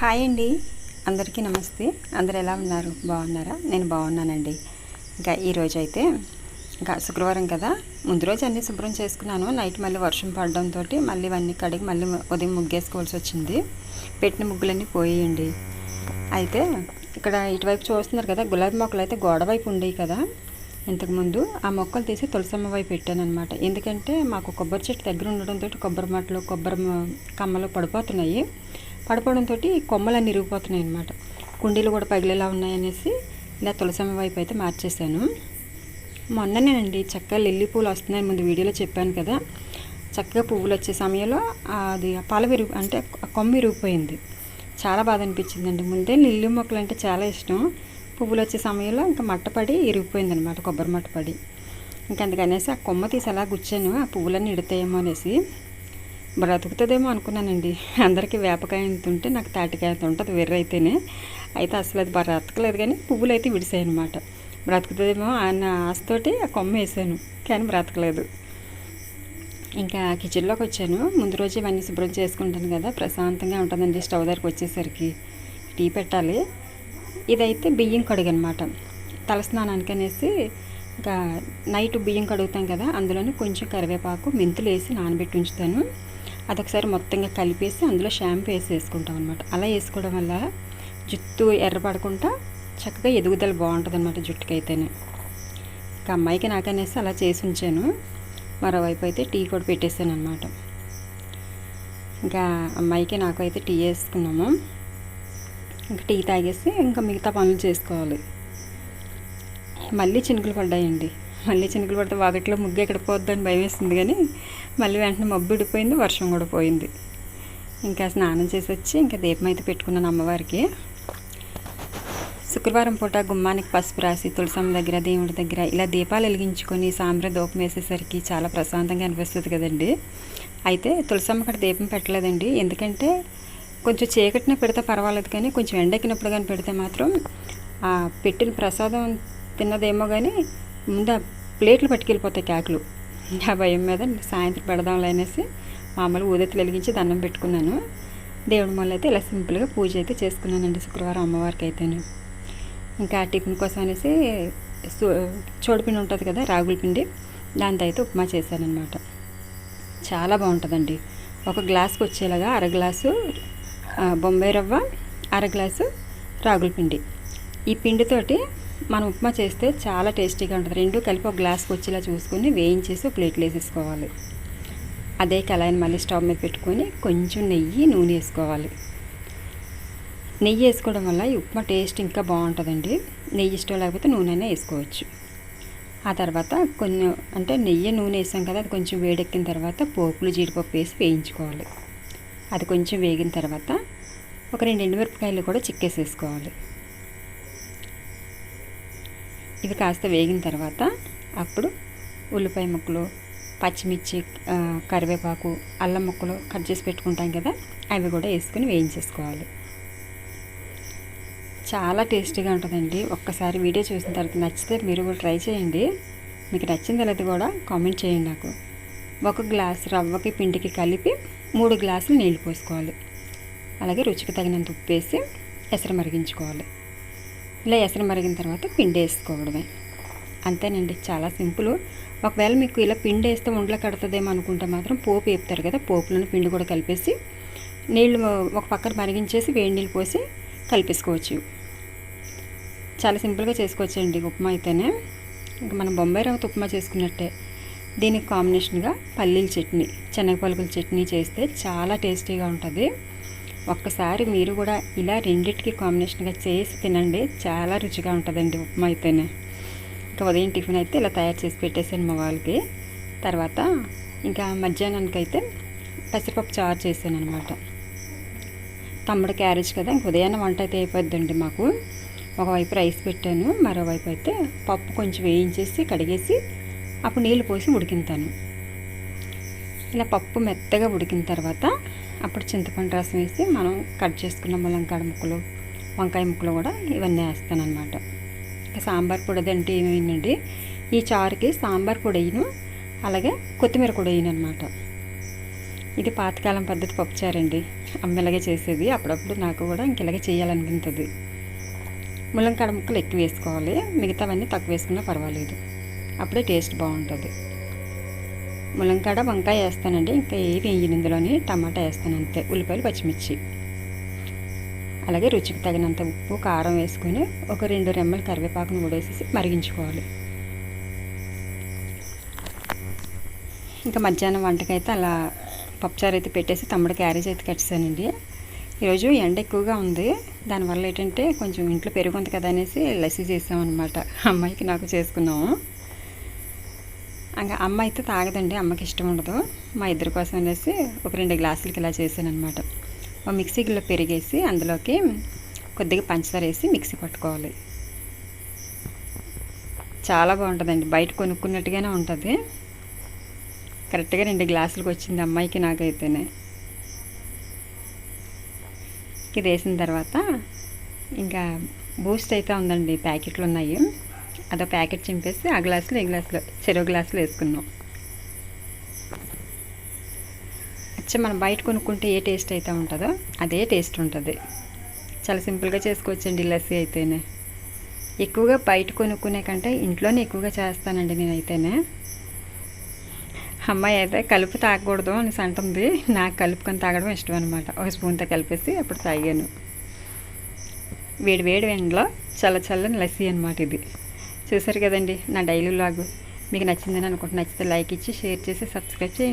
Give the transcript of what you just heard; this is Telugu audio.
హాయ్ అండి. అందరికీ నమస్తే. అందరు ఎలా ఉన్నారు? బాగున్నారా? నేను బాగున్నానండి. ఇంకా ఈరోజు అయితే ఇంకా శుక్రవారం కదా. ముందు రోజు అన్నీ శుభ్రం చేసుకున్నాను. నైట్ మళ్ళీ వర్షం పడడంతో మళ్ళీ ఇవన్నీ కడిగి మళ్ళీ ఉదయం ముగ్గేసుకోవాల్సి వచ్చింది. పెట్టిన ముగ్గులన్నీ పోయేయండి. అయితే ఇక్కడ ఇటువైపు చూస్తున్నారు కదా గులాబీ మొక్కలు అయితే గోడ వైపు ఉండేవి కదా. ఇంతకుముందు ఆ మొక్కలు తీసి తులసమ్మ వైపు పెట్టాను అనమాట ఎందుకంటే మాకు కొబ్బరి చెట్టు దగ్గర ఉండడంతో కొబ్బరి మట్టలు కొబ్బరి కమ్మలు పడిపోతున్నాయి. పడిపోవడంతో కొమ్మలన్నీ ఇరిగిపోతున్నాయి అనమాట కుండీలు కూడా పగిలేలా ఉన్నాయనేసి ఇలా తులసమ్మ వైపు అయితే మార్చేశాను. మొన్ననేనండి చక్కగా లిల్లీ పూలు వస్తున్నాయి ముందు వీడియోలో చెప్పాను కదా. చక్కగా పువ్వులు వచ్చే సమయంలో అది పాల విరుగు అంటే ఆ కొమ్మ విరిగిపోయింది. చాలా బాధ అనిపించిందండి. ముందే లిల్లీ మొక్కలు అంటే చాలా ఇష్టం. పువ్వులు వచ్చే సమయంలో ఇంకా మట్టపడి ఇరిగిపోయింది అనమాట కొబ్బరి మట్టపడి. ఇంకా అందుకనేసి ఆ కొమ్మ తీసి అలా గుచ్చాను ఆ పువ్వులన్నీ ఇడతాయేమో అనేసి. బ్రతుకుతుందేమో అనుకున్నానండి. అందరికీ వేపకాయ ఎంత ఉంటే నాకు తాటికాయ ఎంత ఉంటుంది వెర్ర అయితేనే అయితే అసలు అది బ్రతకలేదు కానీ పువ్వులు అయితే విడిసాయి అనమాట బ్రతుకుతుందేమో ఆయన ఆశతోటి ఆ కొమ్మ వేసాను కానీ బ్రతకలేదు. ఇంకా కిచెన్లోకి వచ్చాను. ముందు రోజు ఇవన్నీ శుభ్రం చేసుకుంటాను కదా ప్రశాంతంగా ఉంటుందండి స్టవ్ దగ్గరికి వచ్చేసరికి. టీ పెట్టాలి. ఇదైతే బియ్యం కడుగు అనమాట తలస్నానానికి అనేసి ఇంకా నైట్ బియ్యం కడుగుతాం కదా అందులోనే కొంచెం కరివేపాకు మెంతులు వేసి నానబెట్టి ఉంచుతాను. అదొకసారి మొత్తంగా కలిపేసి అందులో షాంపూ వేసి వేసుకుంటాం అనమాట అలా వేసుకోవడం వల్ల జుట్టు ఎర్రపడకుండా చక్కగా ఎదుగుదల బాగుంటుంది అనమాట జుట్టుకైతేనే. ఇంకా అమ్మాయికి నాకనేసి అలా చేసి ఉంచాను. మరోవైపు అయితే టీ కూడా పెట్టేశాను అనమాట ఇంకా అమ్మాయికి నాకు అయితే టీ వేసుకున్నాము. ఇంకా టీ తాగేసి ఇంకా మిగతా పనులు చేసుకోవాలి. మళ్ళీ చినుకులు పడ్డాయండి. మళ్ళీ చినుకులు పడితే వాకిట్లో ముగ్గు ఎక్కడ పోద్దని భయం వేస్తుంది కానీ మళ్ళీ వెంటనే మబ్బు విడిపోయింది వర్షం కూడా పోయింది. ఇంకా స్నానం చేసి వచ్చి ఇంకా దీపం అయితే పెట్టుకున్నాను అమ్మవారికి. శుక్రవారం పూట గుమ్మానికి పసుపు రాసి తులసమ్మ దగ్గర దేవుడి దగ్గర ఇలా దీపాలు వెలిగించుకొని సాంబ్ర దూపం వేసేసరికి చాలా ప్రశాంతంగా అనిపిస్తుంది కదండి. అయితే తులసమ్మ అక్కడ దీపం పెట్టలేదండి. ఎందుకంటే కొంచెం చీకటిన పెడితే పర్వాలేదు కానీ కొంచెం ఎండెక్కినప్పుడు కానీ పెడితే మాత్రం పెట్టిన ప్రసాదం తిన్నదేమో కానీ ముందు ప్లేట్లు పట్టుకెళ్ళిపోతాయి కేకులు. ఆ భయం మీద సాయంత్రం పెడదాంలే అనేసి మామూలు ఊదెత్తులు వెలిగించి దండం పెట్టుకున్నాను. దేవుడి మొదలు అయితే ఇలా సింపుల్గా పూజ అయితే చేసుకున్నానండి శుక్రవారం అమ్మవారికి అయితేను ఇంకా టిఫిన్ కోసం అనేసి చోడుపిండి ఉంటుంది కదా రాగుల పిండి. దాంతో అయితే ఉప్మా చేశానమాట చాలా బాగుంటుందండి. ఒక గ్లాస్కి వచ్చేలాగా అర గ్లాసు బొంబాయి రవ్వ అర గ్లాసు రాగుల పిండి. ఈ పిండితోటి మనం ఉప్మా చేస్తే చాలా టేస్టీగా ఉంటుంది. రెండు కలిపి ఒక గ్లాస్కి వచ్చేలా చూసుకొని వేయించేసి ఒక ప్లేట్లు వేసేసుకోవాలి. అదే కళాయిని మళ్ళీ స్టవ్ మీద పెట్టుకొని కొంచెం నెయ్యి నూనె వేసుకోవాలి. నెయ్యి వేసుకోవడం వల్ల ఈ ఉప్మా టేస్ట్ ఇంకా బాగుంటుందండి. నెయ్యి ఇష్టం లేకపోతే నూనె అయినా వేసుకోవచ్చు. ఆ తర్వాత కొన్ని అంటే నెయ్యి నూనె వేసాం కదా అది కొంచెం వేడెక్కిన తర్వాత పోపులు జీడిపప్పు వేసి వేయించుకోవాలి. అది కొంచెం వేగిన తర్వాత ఒక రెండు ఎండుమిరపకాయలు కూడా చిక్కేసేసుకోవాలి. ఇవి కాస్త వేగిన తర్వాత అప్పుడు ఉల్లిపాయ ముక్కలు పచ్చిమిర్చి కరివేపాకు అల్లం ముక్కలు కట్ చేసి పెట్టుకుంటాం కదా అవి కూడా వేసుకొని వేయించేసుకోవాలి. చాలా టేస్టీగా ఉంటుందండి. ఒక్కసారి వీడియో చూసిన తర్వాత నచ్చితే మీరు కూడా ట్రై చేయండి. మీకు నచ్చింది లేదా కూడా కామెంట్ చేయండి నాకు. ఒక గ్లాస్ రవ్వకి పిండికి కలిపి మూడు గ్లాసులు నీళ్ళు పోసుకోవాలి. అలాగే రుచికి తగినంత ఉప్పు వేసి ఎసరు మరిగించుకోవాలి. ఇలా ఎసరు మరిగిన తర్వాత పిండి వేసుకోవడమే. అంతేనండి చాలా సింపుల్. ఒకవేళ మీకు ఇలా పిండి వేస్తే ఉండలో కడుతుందేమో అనుకుంటే మాత్రం పోపు వేపుతారు కదా పోపులను పిండి కూడా కలిపేసి నీళ్ళు ఒక పక్కన మరిగించేసి వేడి నీళ్ళు పోసి కలిపేసుకోవచ్చు. చాలా సింపుల్గా చేసుకోవచ్చండి ఉప్మా అయితేనే. ఇంకా మనం బొంబాయి రవ్వతో ఉప్మా చేసుకున్నట్టే. దీనికి కాంబినేషన్గా పల్లీల చట్నీ శనగ చట్నీ చేస్తే చాలా టేస్టీగా ఉంటుంది. ఒక్కసారి మీరు కూడా ఇలా రెండిటికి కాంబినేషన్గా చేసి తినండి. చాలా రుచిగా ఉంటుందండి ఉప్మా అయితేనే. ఇంకా ఉదయం టిఫిన్ అయితే ఇలా తయారు చేసి పెట్టేసాను మా వాళ్ళకి. తర్వాత ఇంకా మధ్యాహ్నానికి అయితే పెసరపప్పు చారు చేశాను అనమాట తమ్ముడు క్యారేజ్ కదా ఇంక ఉదయాన్నే వంట అయితే అయిపోద్దండి మాకు. ఒకవైపు రైస్ పెట్టాను మరోవైపు అయితే పప్పు కొంచెం వేయించేసి కడిగేసి అప్పుడు నీళ్ళు పోసి ఉడికింతాను. ఇలా పప్పు మెత్తగా ఉడికిన తర్వాత అప్పుడు చింతపండు రసం వేసి మనం కట్ చేసుకున్న ములంకాడ ముక్కలు వంకాయ ముక్కలు కూడా ఇవన్నీ వేస్తాను అనమాట ఇంకా సాంబార్ పొడి అంటే ఏమైందండి ఈ చారుకి సాంబార్ పొడి అలాగే కొత్తిమీర కూడా వేయను అనమాట ఇది పాతకాలం పద్ధతి పప్పుచారండి అమ్మ ఇలాగే చేసేది. అప్పుడప్పుడు నాకు కూడా ఇంక ఇలాగే చేయాలనిపించదు. ములంకాడ ముక్కలు ఎక్కువ వేసుకోవాలి. మిగతావన్నీ తక్కువ వేసుకున్నా పర్వాలేదు. అప్పుడే టేస్ట్ బాగుంటుంది. ములంకాడ వంకాయ వేస్తానండి. ఇంకా ఏవి వేయను ఇందులోని. టమాటా వేస్తాను అంతే. ఉల్లిపాయలు పచ్చిమిర్చి. అలాగే రుచికి తగినంత ఉప్పు కారం వేసుకొని ఒక రెండు రెమ్మల కరివేపాకును ఉడేసేసి మరిగించుకోవాలి. ఇంకా మధ్యాహ్నం వంటకైతే అలా పప్పుచారు అయితే పెట్టేసి తమ్ముడు క్యారేజ్ అయితే కట్టేసానండి ఈరోజు ఎండ ఎక్కువగా ఉంది. దానివల్ల ఏంటంటే కొంచెం ఇంట్లో పెరుగు ఉంది కదా అనేసి లస్సీ చేసామన్నమాట. అమ్మాయికి నాకు చేసుకున్నాము. ఇంకా అమ్మ అయితే తాగదండి అమ్మకి ఇష్టం ఉండదు. మా ఇద్దరి కోసం అనేసి ఒక రెండు గ్లాసులకి ఇలా చేశాను అనమాట ఒక మిక్సీ గిన్నెలో పెరిగేసి అందులోకి కొద్దిగా పంచదార వేసి మిక్సీ పట్టుకోవాలి. చాలా బాగుంటుందండి బయట కొనుక్కున్నట్టుగానే ఉంటుంది. కరెక్ట్గా రెండు గ్లాసులకు వచ్చింది అమ్మాయికి నాకైతేనే. ఇది వేసిన తర్వాత ఇంకా బూస్ట్ అయితే ఉందండి ప్యాకెట్లు ఉన్నాయి. అదో ప్యాకెట్ చింపేసి ఆ గ్లాసులో ఈ గ్లాసులో చెరువు గ్లాసులో వేసుకున్నాం. అచ్చ మనం బయట కొనుక్కుంటే ఏ టేస్ట్ అయితే ఉంటుందో అదే టేస్ట్ ఉంటుంది. చాలా సింపుల్గా చేసుకోవచ్చండి లస్సీ అయితేనే. ఎక్కువగా బయట కొనుక్కునే కంటే ఇంట్లోనే ఎక్కువగా చేస్తానండి నేనైతేనే. అమ్మాయి అయితే కలుపు తాగకూడదు అనేసి అంటుంది. నాకు కలుపుకొని తాగడం ఇష్టం అనమాట ఒక స్పూన్తో కలిపేసి అప్పుడు తాగాను. వేడి వేడి ఎండలో చల్ల చల్లని లస్సీ అనమాట ఇది. చూసారు కదండి నా డైలీ లాగు. మీకు నచ్చిందని అనుకుంటున్నా నచ్చితే లైక్ ఇచ్చి షేర్ చేసి సబ్స్క్రైబ్ చేయండి.